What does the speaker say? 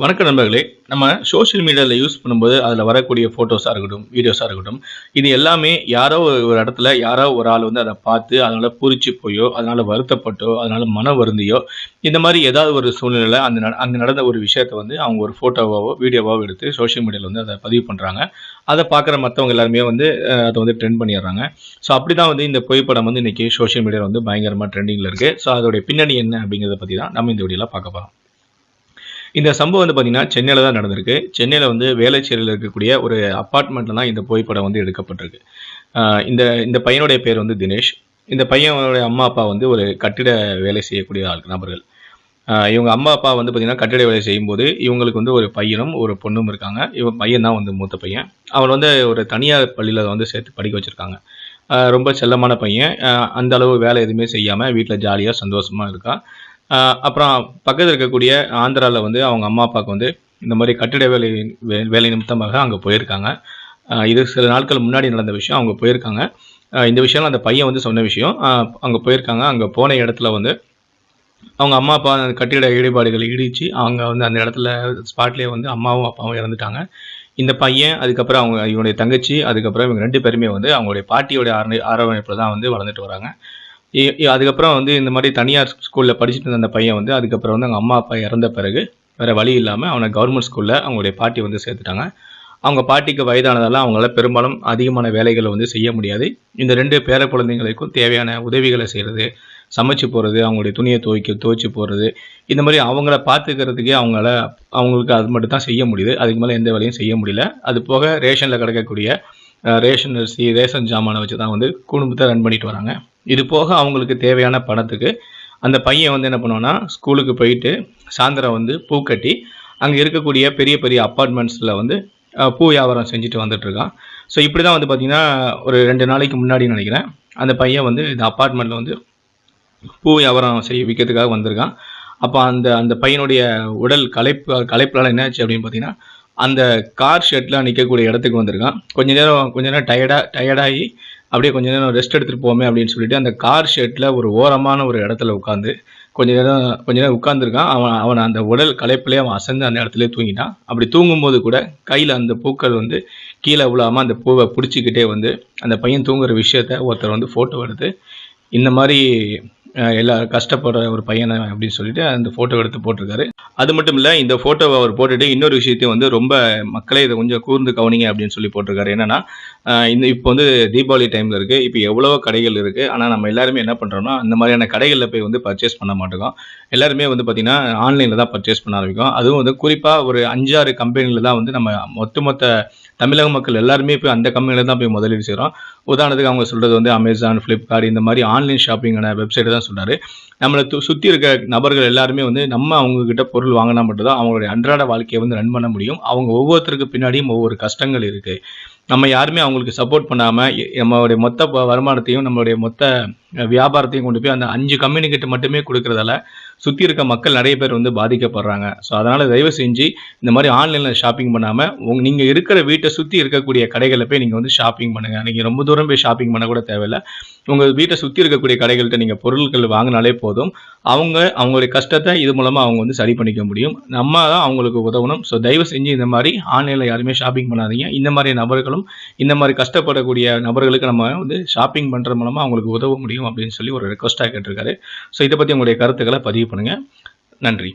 வணக்கம் நண்பர்களே. நம்ம சோஷியல் மீடியாவில் யூஸ் பண்ணும்போது அதில் வரக்கூடிய ஃபோட்டோஸாக இருக்கட்டும் வீடியோஸாக இருக்கட்டும் இது எல்லாமே யாரோ ஒரு இடத்துல யாரோ ஒரு ஆள் வந்து அதை பார்த்து அதனால் பூரிச்சு போயோ அதனால் வருத்தப்பட்டோ அதனால் மன வருந்தியோ இந்த மாதிரி ஏதாவது ஒரு சூழ்நிலையில் அந்த நட- அங்கே நடந்த ஒரு விஷயத்தை வந்து அவங்க ஒரு ஃபோட்டோவாவோ வீடியோவாவோ எடுத்து சோஷியல் மீடியாவில் வந்து அதை பதிவு பண்ணுறாங்க அதை பார்க்குற மற்றவங்க எல்லாருமே வந்து அதை வந்து ட்ரெண்ட் பண்ணிடுறாங்க. ஸோ அப்படி தான் வந்து இந்த புகைப்படம் வந்து இன்றைக்கி சோஷியல் மீடியாவில் வந்து பயங்கரமாக ட்ரெண்டிங்கில் இருக்குது ஸோ அதோடைய பின்னணி என்ன அப்படிங்கிறத பற்றி தான் நம்ம இந்த வீடியோவில் பார்க்க போகிறோம் இந்த சம்பவம் வந்து பார்த்தீங்கன்னா சென்னையில் தான் நடந்திருக்கு. சென்னையில் வந்து வேலைச்சேரியில் இருக்கக்கூடிய ஒரு அப்பார்ட்மெண்ட்டில் தான் இந்த புகைப்படம் வந்து எடுக்கப்பட்டிருக்கு. இந்த இந்த பையனுடைய பேர் வந்து தினேஷ். இந்த பையனுடைய அம்மா அப்பா வந்து ஒரு கட்டிட வேலை செய்யக்கூடிய ஆள் நபர்கள். இவங்க அம்மா அப்பா வந்து பார்த்தீங்கன்னா கட்டிட வேலை செய்யும்போது இவங்களுக்கு வந்து ஒரு பையனும் ஒரு பொண்ணும் இருக்காங்க. இவன் பையன் தான் வந்து மூத்த பையன். அவன் வந்து ஒரு தனியார் பள்ளியில் வந்து சேர்த்து படிக்க வச்சுருக்காங்க. ரொம்ப செல்லமான பையன். அந்த அளவு வேலை எதுவுமே செய்யாமல் வீட்டில் ஜாலியாக சந்தோஷமாக இருக்கான் அப்புறம் பக்கத்தில் இருக்கக்கூடிய ஆந்திராவில் வந்து அவங்க அம்மா அப்பாவுக்கு வந்து இந்த மாதிரி கட்டிட வேலை வே- வேலை நிமித்தமாக அங்கே போயிருக்காங்க. இது சில நாட்கள் முன்னாடி நடந்த விஷயம் அவங்க போயிருக்காங்க. இந்த விஷயம் அந்த பையன் வந்து சொன்ன விஷயம் அங்கே போயிருக்காங்க. அங்கே போன இடத்துல வந்து அவங்க அம்மா அப்பா அந்த கட்டிட ஈடுபாடுகளை இடித்து அவங்க வந்து அந்த இடத்துல ஸ்பாட்லேயே வந்து அம்மாவும் அப்பாவும் இறந்துட்டாங்க. இந்த பையன் அதுக்கப்புறம் அவங்க இவனுடைய தங்கச்சி அதுக்கப்புறம் இவங்க ரெண்டு பேருமே வந்து அவங்களுடைய பாட்டியோட ஆரணி ஆரவணைப்பில் தான் வந்து வளர்ந்துட்டு வராங்க. அதுக்கப்புறம் வந்து இந்த மாதிரி தனியார் ஸ்கூலில் படிச்சுட்டு இருந்த அந்த பையன் வந்து அதுக்கப்புறம் வந்து அவங்க அம்மா அப்பா இறந்த பிறகு வேறு வழி இல்லாமல் அவனை கவர்மெண்ட் ஸ்கூலில் அவங்களுடைய பாட்டி வந்து சேர்த்துட்டாங்க. அவங்க பாட்டிக்கு வயதானதால் அவங்களால பெரும்பாலும் அதிகமான வேலைகளை வந்து செய்ய முடியாது. இந்த ரெண்டு பேர குழந்தைங்களுக்கும் தேவையான உதவிகளை செய்கிறது சமைச்சு போகிறது அவங்களுடைய துணியை துவைக்க துவைச்சு போகிறது இந்த மாதிரி அவங்கள பார்த்துக்கிறதுக்கே அவங்கள அவங்களுக்கு அது மட்டும் தான் செய்ய முடியுது. அதுக்கு மேலே எந்த வேலையும் செய்ய முடியல. அது போக ரேஷனில் கிடைக்கக்கூடிய ரேஷன் அரிசி ரேஷன் ஜாமானை வச்சு தான் வந்து குடும்பத்தை ரன் பண்ணிட்டு வராங்க. இது போக அவங்களுக்கு தேவையான பணத்துக்கு அந்த பையன் வந்து என்ன பண்ணுவான்னா ஸ்கூலுக்கு போயிட்டு சாயந்தரம் வந்து பூ கட்டி அங்கே இருக்கக்கூடிய பெரிய பெரிய அப்பார்ட்மெண்ட்ஸில் வந்து பூ வியாபாரம் செஞ்சுட்டு வந்துட்டு இருக்கான். ஸோ இப்படி தான் வந்து பார்த்திங்கன்னா ஒரு ரெண்டு நாளைக்கு முன்னாடி நினைக்கிறேன் அந்த பையன் வந்து இந்த அப்பார்ட்மெண்ட்டில் வந்து பூ வியாபாரம் செய்ய விற்கிறதுக்காக வந்திருக்கான். அப்போ அந்த அந்த பையனுடைய உடல் கலைப்பு களைப்புனால என்னாச்சு அப்படின்னு பார்த்தீங்கன்னா அந்த கார் ஷெட்டில் நிற்கக்கூடிய இடத்துக்கு வந்திருக்கான். கொஞ்ச நேரம் கொஞ்ச நேரம் டயர்டாக டயர்டாகி அப்படியே கொஞ்ச நேரம் ரெஸ்ட் எடுத்துகிட்டு போவோமே அப்படின்னு சொல்லிட்டு அந்த கார் ஷெட்டில் ஒரு ஓரமான ஒரு இடத்துல உட்காந்து கொஞ்ச நேரம் கொஞ்ச நேரம் உட்காந்துருக்கான் அவன் அவன் அந்த உடல் களைப்பிலே அவன் அசந்து அந்த இடத்துல தூங்கிட்டான். அப்படி தூங்கும்போது கூட கையில் அந்த பூக்கள் வந்து கீழே விழாமல் அந்த பூவை பிடிச்சிக்கிட்டே வந்து அந்த பையன் தூங்குற விஷயத்த ஒருத்தர் வந்து ஃபோட்டோ எடுத்து இந்த மாதிரி எல்லா கஷ்டப்படுற ஒரு பையனை அப்படின்னு சொல்லிட்டு அந்த ஃபோட்டோ எடுத்து போட்டிருக்காரு. அது மட்டும் இல்லை இந்த ஃபோட்டோவை அவர் போட்டுட்டு இன்னொரு விஷயத்தையும் வந்து ரொம்ப மக்களே இதை கொஞ்சம் கூர்ந்து கவனிங்க அப்படின்னு சொல்லி போட்டிருக்காரு. என்னன்னா இந்த இப்போ வந்து தீபாவளி டைமில் இருக்குது இப்போ எவ்வளவோ கடைகள் இருக்குது ஆனால் நம்ம எல்லாருமே என்ன பண்ணுறோம்னா அந்த மாதிரியான கடைகளில் போய் வந்து பர்ச்சேஸ் பண்ண மாட்டோம். எல்லாருமே வந்து பார்த்திங்கன்னா ஆன்லைனில் தான் பர்ச்சேஸ் பண்ண ஆரம்பிக்கும். அதுவும் வந்து குறிப்பாக ஒரு அஞ்சாறு கம்பெனியில் தான் வந்து நம்ம ஒட்டுமொத்த தமிழக மக்கள் எல்லாருமே போய் அந்த கம்பெனியில் தான் போய் முதலீடு செய்கிறோம் உதாரணத்துக்கு அவங்க சொல்கிறது வந்து அமேசான் ஃப்ளிப்கார்ட் இந்த மாதிரி ஆன்லைன் ஷாப்பிங்கான வெப்சைட்டு தான் சொல்கிறாரு நம்மளை து- சுற்றி இருக்க நபர்கள் எல்லாருமே வந்து நம்ம அவங்கக்கிட்ட பொருள் வாங்கினா மட்டும்தான் அவங்களுடைய அன்றாட வாழ்க்கையை வந்து ரன் பண்ண முடியும். அவங்க ஒவ்வொருத்தருக்கு பின்னாடியும் ஒவ்வொரு கஷ்டங்கள் இருக்குது நம்ம யாருமே அவங்களுக்கு சப்போர்ட் பண்ணாமல் நம்மளுடைய மொத்த வருமானத்தையும் நம்மளுடைய மொத்த வியாபாரத்தையும் கொண்டு போய் அந்த அஞ்சு கம்பெனிக்கிட்ட மட்டுமே கொடுக்கறதால சுற்றி இருக்க மக்கள் நிறைய பேர் வந்து பாதிக்கப்படுறாங்க. ஸோ அதனால் தயவு செஞ்சு இந்த மாதிரி ஆன்லைனில் ஷாப்பிங் பண்ணாமல் உங் நீங்கள் இருக்கிற வீட்டை சுற்றி இருக்கக்கூடிய கடைகளில் போய் நீங்கள் வந்து ஷாப்பிங் பண்ணுங்கள் நீங்கள் ரொம்ப தூரம் போய் ஷாப்பிங் பண்ண கூட தேவையில்லை. உங்கள் வீட்டை சுற்றி இருக்கக்கூடிய கடைகள்கிட்ட நீங்கள் பொருட்கள் வாங்கினாலே போதும். அவங்க அவங்களுடைய கஷ்டத்தை இது மூலமாக அவங்க வந்து சரி பண்ணிக்க முடியும். நம்ம தான் அவங்களுக்கு உதவணும். ஸோ தயவு செஞ்சு இந்த மாதிரி ஆன்லைனில் யாருமே ஷாப்பிங் பண்ணாதீங்க. இந்த மாதிரி நபர்களும் இந்த மாதிரி கஷ்டப்படக்கூடிய நபர்களுக்கு நம்ம வந்து ஷாப்பிங் பண்ணுற மூலமாக அவங்களுக்கு உதவ முடியும் அப்படின்னு சொல்லி ஒரு ரெக்வஸ்ட்டாக கேட்டிருக்காரு. ஸோ இதை பற்றி உங்களுடைய கருத்துக்களை பதிவு பண்ணுங்கள் நன்றி.